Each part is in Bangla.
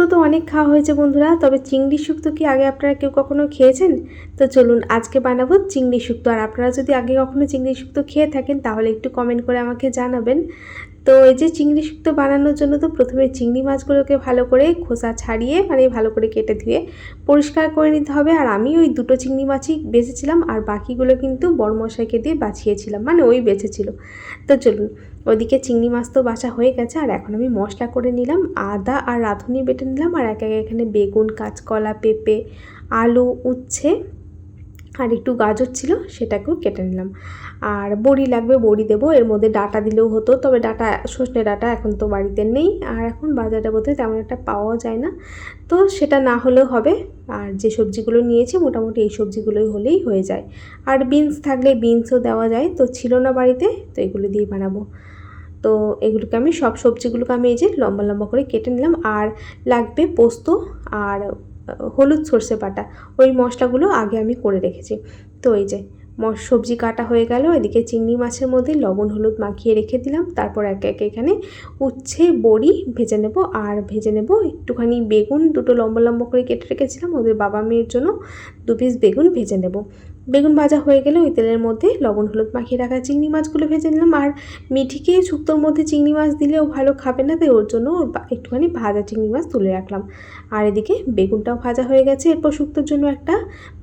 শুক্তো তো অনেক খাওয়া হয়েছে বন্ধুরা, তবে চিংড়ি শুক্তো কি আগে আপনারা কেউ কখনো খেয়েছেন? তো চলুন আজকে বানাবো চিংড়ি শুক্তো। আর আপনারা যদি আগে কখনো চিংড়ি শুক্তো খেয়ে থাকেন, তাহলে একটু কমেন্ট করে আমাকে জানাবেন। তো এই যে চিংড়ি শুক্তো বানানোর জন্য তো প্রথমে চিংড়ি মাছগুলোকে ভালো করে খোসা ছাড়িয়ে মানে ভালো করে কেটে ধুয়ে পরিষ্কার করে নিতে হবে। আর আমি ওই দুটো চিংড়ি মাছই বেছেছিলাম, আর বাকিগুলো কিন্তু বড় মশাইকে দিয়ে বাছিয়েছিলাম মানে ওই বেছেছিল। তো চলুন, ওদিকে চিংড়ি মাছ তো বাছা হয়ে গেছে, আর এখন আমি মশলা করে নিলাম। আদা আর রাঁধুনি বেটে নিলাম, আর এক এক এখানে বেগুন, কাঁচকলা, পেঁপে, আলু, উচ্ছে আর একটু গাজর ছিল, সেটাকেও কেটে নিলাম। আর বড়ি লাগবে, বড়ি দেবো। এর মধ্যে ডাটা দিলেও হতো, তবে ডাটা সজনে ডাটা এখন তো বাড়িতে নেই। আর এখন বাজারে বোধহয় তেমন একটা পাওয়াও যায় না। তো সেটা না হলেও হবে। আর যে সবজিগুলো নিয়েছি, মোটামুটি এই সবজিগুলোই হলেই হয়ে যায়। আর বিনস থাকলে বিনসও দেওয়া যায়। তো ছিল না বাড়িতে, তো এগুলো দিয়ে বানাবো। তো এগুলোকে আমি, সব সবজিগুলোকে আমি এই যে লম্বা লম্বা করে কেটে নিলাম। আর লাগবে পোস্ত, আর হলুদ সর্ষে বাটা। ওই মশলাগুলো আগে আমি করে রেখেছি। তো এই যে সবজি কাটা হয়ে গেল, এদিকে চিংড়ি মাছের মধ্যে লবণ, হলুদ মাখিয়ে রেখে দিলাম। তারপর একে একে এখানে উচ্ছে, বড়ি ভেজে নেব। আর ভেজে নেব একটুখানি বেগুন, দুটো লম্বা লম্বা করে কেটে রেখেছিলাম। ওদের বাবা মেয়ের জন্য দু পিস বেগুন ভেজে নেব। বেগুন ভাজা হয়ে গেলে ওই তেলের মধ্যে লবণ, হলুদ মাখিয়ে রাখা চিংড়ি মাছগুলো ভেজে নিলাম। আর মিঠিকে শুক্তোর মধ্যে চিংড়ি মাছ দিলেও ভালো খাবে না, তাই ওর জন্য একটুখানি ভাজা চিংড়ি মাছ তুলে রাখলাম। আর এদিকে বেগুনটাও ভাজা হয়ে গেছে। এরপর শুক্তোর জন্য একটা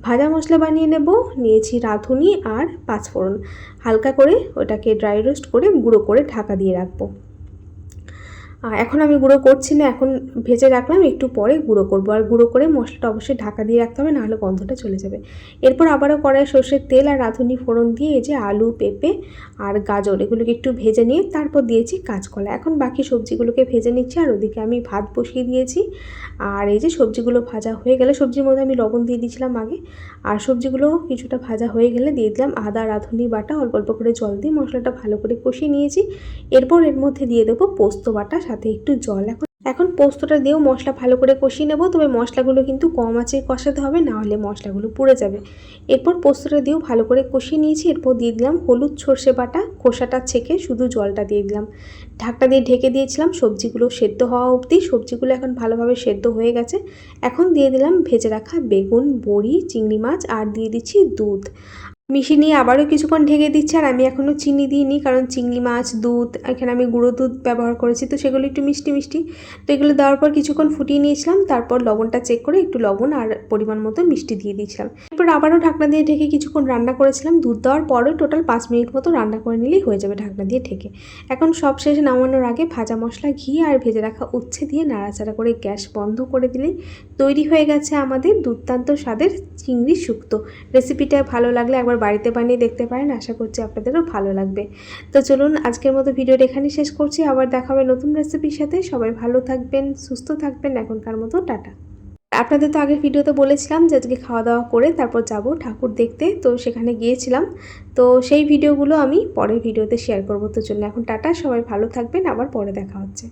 ভাজা মশলা বানিয়ে নেব। নিয়েছি রাঁধুনি আর পাঁচফোড়ন। হালকা করে ওটাকে ড্রাই রোস্ট করে গুঁড়ো করে ঢাকা দিয়ে রাখব। এখন আমি গুঁড়ো করছি না, এখন ভেজে রাখলাম, একটু পরে গুঁড়ো করব। আর গুঁড়ো করে মশলাটা অবশ্যই ঢাকা দিয়ে রাখতে হবে, নাহলে গন্ধটা চলে যাবে। এরপর আবারও কড়াই সর্ষের তেল আর রাঁধুনি ফোড়ন দিয়ে এই যে আলু, পেঁপে আর গাজর, এগুলোকে একটু ভেজে নিয়ে তারপর দিয়েছি কাঁচকলা। এখন বাকি সবজিগুলোকে ভেজে নিচ্ছি, আর ওদিকে আমি ভাত বসিয়ে দিয়েছি। আর এই যে সবজিগুলো ভাজা হয়ে গেলে, সবজির মধ্যে আমি লবণ দিয়ে দিয়েছিলাম আগে, আর সবজিগুলো কিছুটা ভাজা হয়ে গেলে দিয়ে দিলাম আদা, রাঁধুনি বাটা, অল্প অল্প করে জল দিয়ে মশলাটা ভালো করে কষিয়ে নিয়েছি। এরপর এর মধ্যে দিয়ে দেবো পোস্ত বাটা সাথে একটু জল। এখন এখন পোস্তটা দিয়েও মশলা ভালো করে কষিয়ে নেব। তবে মশলাগুলো কিন্তু কম আছে, কষাতে হবে, না হলে মশলাগুলো পুড়ে যাবে। এরপর পোস্তটা দিয়েও ভালো করে কষিয়ে নিয়েছি। এরপর দিয়ে দিলাম হলুদ সর্ষে বাটা। খোসাটা ছেঁকে শুধু জলটা দিয়ে দিলাম। ঢাকটা দিয়ে ঢেকে দিয়েছিলাম। সবজিগুলো সেদ্ধ হওয়া অবধি সবজিগুলো এখন ভালোভাবে সেদ্ধ হয়ে গেছে। এখন দিয়ে দিলাম ভেজে রাখা বেগুন, বড়ি, চিংড়ি মাছ, আর দিয়ে দিচ্ছি দুধ। মিশিয়ে নিয়ে আবারও কিছুক্ষণ ঢেকে দিচ্ছি আর আমি এখনও চিনি দিইনি, কারণ চিংড়ি মাছ, দুধ, এখানে আমি গুঁড়ো দুধ ব্যবহার করেছি, তো সেগুলো একটু মিষ্টি মিষ্টি। তো এগুলো দেওয়ার পর কিছুক্ষণ ফুটিয়ে নিয়েছিলাম, তারপর লবণটা চেক করে একটু লবণ আর পরিমাণ মতো মিষ্টি দিয়ে দিয়েছিলাম। আবারও ঢাকনা দিয়ে ঢেকে কিছুক্ষণ রান্না করেছিলাম। দুধ দেওয়ার পরে টোটাল পাঁচ মিনিট মতো রান্না করে নিলেই হয়ে যাবে ঢাকনা দিয়ে ঢেকে। এখন সব শেষে নামানোর আগে ভাজা মশলা, ঘি আর ভেজে রাখা উচ্ছে দিয়ে নাড়াচাড়া করে গ্যাস বন্ধ করে দিলেই তৈরি হয়ে গেছে আমাদের দুর্দান্ত স্বাদের চিংড়ি শুক্তো। রেসিপিটা ভালো লাগলে একবার বাড়িতে বানিয়ে দেখতে পারেন, আশা করছি আপনাদেরও ভালো লাগবে। তো চলুন আজকের মতো ভিডিওটা এখানে শেষ করছি। আবার দেখা হবে নতুন রেসিপির সাথে। সবাই ভালো থাকবেন, সুস্থ থাকবেন। এখনকার মতো টাটা। আপনাদের তো আগের ভিডিওতে বলেছিলাম যে আজকে খাওয়া দাওয়া করে তারপর যাব ঠাকুর দেখতে, তো সেখানে গিয়েছিলাম। তো সেই ভিডিওগুলো আমি পরের ভিডিওতে শেয়ার করব। তোর জন্য এখন টাটা, সবাই ভালো থাকবেন, আবার পরে দেখা হচ্ছে।